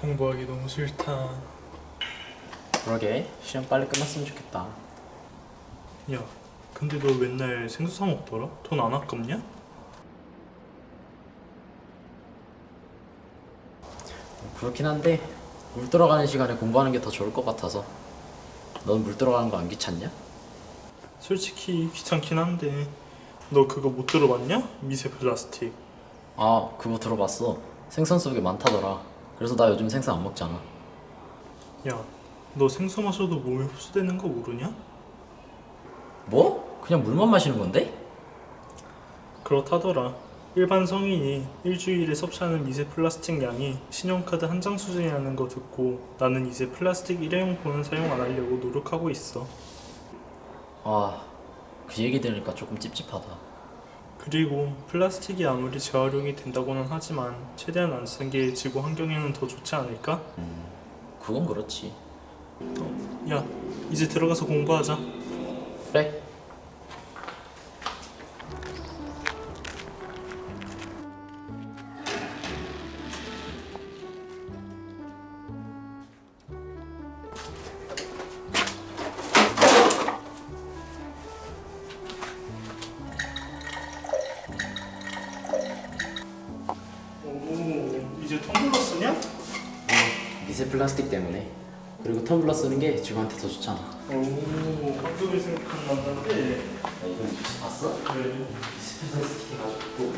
공부하기 너무 싫다. 그러게 시험 빨리 끝났으면 좋겠다. 야, 근데 너 맨날 생수 사 먹더라? 돈 안 아깝냐? 그렇긴 한데 물 들어가는 시간에 공부하는 게 더 좋을 것 같아서. 넌 물 들어가는 거 안 귀찮냐? 솔직히 귀찮긴 한데 너 그거 못 들어봤냐? 미세 플라스틱. 아 그거 들어봤어. 생선 속에 많다더라. 그래서 나 요즘 생선 안 먹잖아. 야, 너 생수 마셔도 몸에 흡수되는 거 모르냐? 뭐? 그냥 물만 마시는 건데? 그렇다더라. 일반 성인이 일주일에 섭취하는 미세 플라스틱 양이 신용카드 한 장 수준이라는 거 듣고 나는 이제 플라스틱 일회용품은 사용 안 하려고 노력하고 있어. 아, 그 얘기 들으니까 조금 찝찝하다. 그리고 플라스틱이 아무리 재활용이 된다고는 하지만 최대한 안쓴게 지구 환경에는 더 좋지 않을까? 그건 그렇지. 야, 이제 들어가서 공부하자. 그래. 텀블러 쓰냐? 미세 플라스틱 때문에. 그리고 텀블러 쓰는 게 지구한테 더 좋잖아. 오, 환경이 생각난다는데. 야, 이거 뉴스 봤어? 그래. 미세 플라스틱 해가지고 또